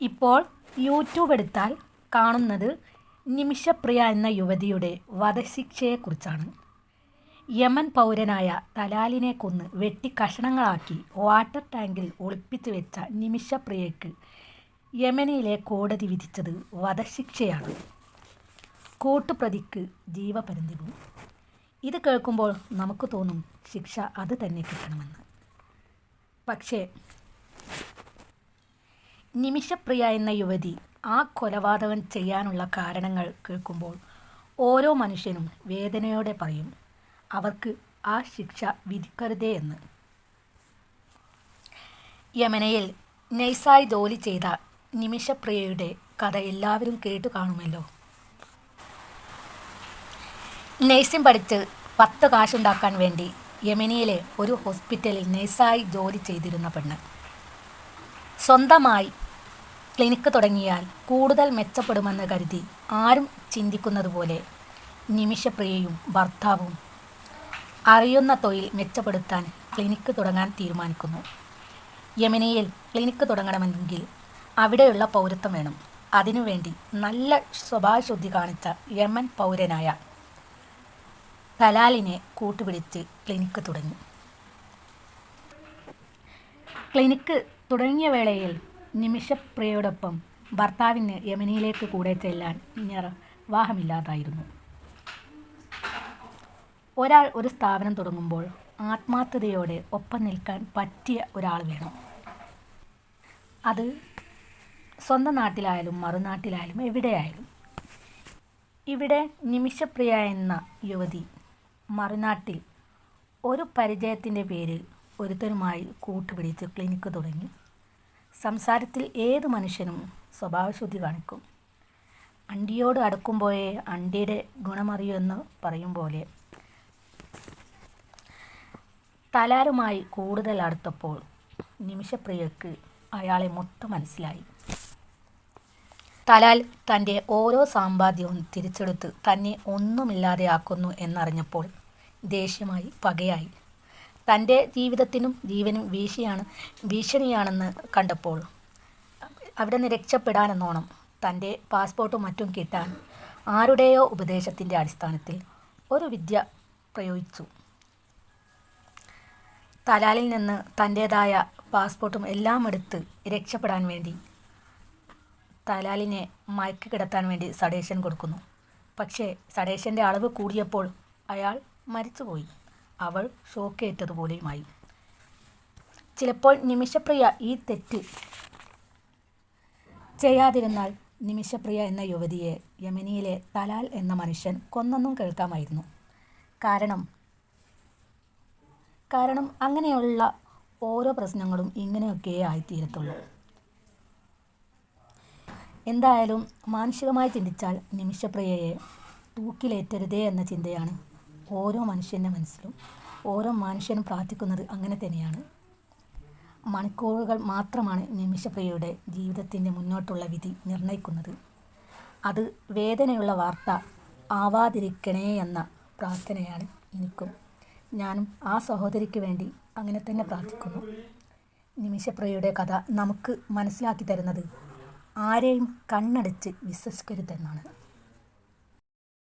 ഇപ്പോൾ യൂട്യൂബ് എടുത്താൽ കാണുന്നത് നിമിഷപ്രിയ എന്ന യുവതിയുടെ വധശിക്ഷയെക്കുറിച്ചാണ്. യമൻ പൗരനായ തലാലിനെ കൊന്ന് വെട്ടി കഷണങ്ങളാക്കി വാട്ടർ ടാങ്കിൽ ഒളിപ്പിച്ചു വെച്ച നിമിഷപ്രിയയ്ക്ക് യമനിലെ കോടതി വിധിച്ചത് വധശിക്ഷയാണ്. കൂട്ടുപ്രതിക്ക് ജീവപര്യന്തവും. ഇത് കേൾക്കുമ്പോൾ നമുക്ക് തോന്നും ശിക്ഷ അത് തന്നെ കിട്ടണമെന്ന്. പക്ഷേ നിമിഷപ്രിയ എന്ന യുവതി ആ കൊലപാതകം ചെയ്യാനുള്ള കാരണങ്ങൾ കേൾക്കുമ്പോൾ ഓരോ മനുഷ്യനും വേദനയോടെ പറയും അവർക്ക് ആ ശിക്ഷ വിധിക്കരുതേ എന്ന്. യമനയിൽ നൈസായി ജോലി ചെയ്ത നിമിഷപ്രിയയുടെ കഥ എല്ലാവരും കേട്ടു കാണുമല്ലോ. നേഴ്സിംഗ് പഠിച്ച് പത്ത് കാശുണ്ടാക്കാൻ വേണ്ടി യമനിയിലെ ഒരു ഹോസ്പിറ്റലിൽ നേഴ്സായി ജോലി ചെയ്തിരുന്ന പെണ്ണ്. സ്വന്തമായി ക്ലിനിക്ക് തുടങ്ങിയാൽ കൂടുതൽ മെച്ചപ്പെടുമെന്ന് കരുതി ആരും ചിന്തിക്കുന്നതുപോലെ നിമിഷപ്രിയയും ഭർത്താവും അറിയുന്ന തൊഴിൽ മെച്ചപ്പെടുത്താൻ ക്ലിനിക്ക് തുടങ്ങാൻ തീരുമാനിക്കുന്നു. യമനിയിൽ ക്ലിനിക്ക് തുടങ്ങണമെങ്കിൽ അവിടെയുള്ള പൗരത്വം വേണം. അതിനുവേണ്ടി നല്ല സ്വഭാവശുദ്ധി കാണിച്ച യമൻ പൗരനായ തലാലിനെ കൂട്ടുപിടിച്ച് ക്ലിനിക്ക് തുടങ്ങി. ക്ലിനിക്ക് തുടങ്ങിയ വേളയിൽ നിമിഷപ്രിയയോടൊപ്പം ഭർത്താവിന് യമനിയിലേക്ക് കൂടെ ചെല്ലാൻ നിർവാഹമില്ലാതായിരുന്നു ഒരാൾ ഒരു സ്ഥാപനം തുടങ്ങുമ്പോൾ ആത്മാർത്ഥതയോടെ ഒപ്പം നിൽക്കാൻ പറ്റിയ ഒരാൾ വേണം. അത് സ്വന്തം നാട്ടിലായാലും മറുനാട്ടിലായാലും എവിടെയായാലും. ഇവിടെ നിമിഷപ്രിയ എന്ന യുവതി മറുനാട്ടിൽ ഒരു പരിചയത്തിന്റെ പേരിൽ ഒരുത്തരുമായി കൂട്ടുപിടിച്ച് ക്ലിനിക്ക് തുടങ്ങി. സംസാരത്തിൽ ഏത് മനുഷ്യനും സ്വഭാവശുദ്ധി കാണിക്കും. അണ്ടിയോട് അടുക്കുമ്പോഴേ അണ്ടിയുടെ ഗുണമറിയൂ എന്ന് പറയും പോലെ. തലാരുമായി കൂടുതൽ അടുത്തപ്പോൾ നിമിഷപ്രിയക്ക് അയാളെ മൊത്തം മനസ്സിലായി. തലാൽ തന്റെ ഓരോ സമ്പാദ്യവും തിരിച്ചെടുത്ത് തന്നെ ഒന്നുമില്ലാതെയാക്കുന്നു എന്നറിഞ്ഞപ്പോൾ ദേഷ്യമായി പകയായി. തന്റെ ജീവിതത്തിനും ജീവനും ഭീഷണിയാണ് ഭീഷണിയാണെന്ന് കണ്ടപ്പോൾ അവിടെ നിന്ന് രക്ഷപ്പെടാനെന്നോണം തന്റെ പാസ്പോർട്ടും മറ്റും കിട്ടാൻ ആരുടെയോ ഉപദേശത്തിന്റെ അടിസ്ഥാനത്തിൽ ഒരു വിദ്യ പ്രയോഗിച്ചു. തലാലിൽ നിന്ന് തന്റേതായ പാസ്പോർട്ടും എല്ലാം എടുത്ത് രക്ഷപ്പെടാൻ വേണ്ടി തലാലിനെ മയക്കി കിടത്താൻ വേണ്ടി സഡേഷൻ കൊടുക്കുന്നു. പക്ഷേ സഡേഷന്റെ അളവ് കൂടിയപ്പോൾ അയാൾ മരിച്ചുപോയി. അവൾ ഷോക്കേറ്റതുപോലെയുമായി. ചിലപ്പോൾ നിമിഷപ്രിയ ഈ തെറ്റ് ചെയ്യാതിരുന്നാൽ നിമിഷപ്രിയ എന്ന യുവതിയെ യമനിയിലെ തലാൽ എന്ന മനുഷ്യൻ കൊന്നെന്നും കേൾക്കാമായിരുന്നു. കാരണം കാരണം അങ്ങനെയുള്ള ഓരോ പ്രശ്നങ്ങളും ഇങ്ങനെയൊക്കെ ആയിത്തീരത്തുള്ളൂ. എന്തായാലും മാനസികമായി ചിന്തിച്ചാൽ നിമിഷപ്രിയയെ തൂക്കിലേറ്റരുതേ എന്ന ചിന്തയാണ് ഓരോ മനുഷ്യന്റെ മനസ്സിലും ഓരോ മനുഷ്യനും പ്രാർത്ഥിക്കുന്നത് അങ്ങനെ തന്നെയാണ്. മണിക്കൂറുകൾ മാത്രമാണ് നിമിഷപ്രിയയുടെ ജീവിതത്തിന്റെ മുന്നോട്ടുള്ള വിധി നിർണയിക്കുന്നത്. അത് വേദനയുള്ള വാർത്ത ആവാതിരിക്കണേ എന്ന പ്രാർത്ഥനയാണ് എനിക്കും. ഞാനും ആ സഹോദരിക്ക് വേണ്ടി അങ്ങനെ തന്നെ പ്രാർത്ഥിക്കുന്നു. നിമിഷപ്രിയയുടെ കഥ നമുക്ക് മനസ്സിലാക്കി തരുന്നത് ആരെയും കണ്ണടച്ച് വിശ്വസിക്കരുതെന്നാണ്.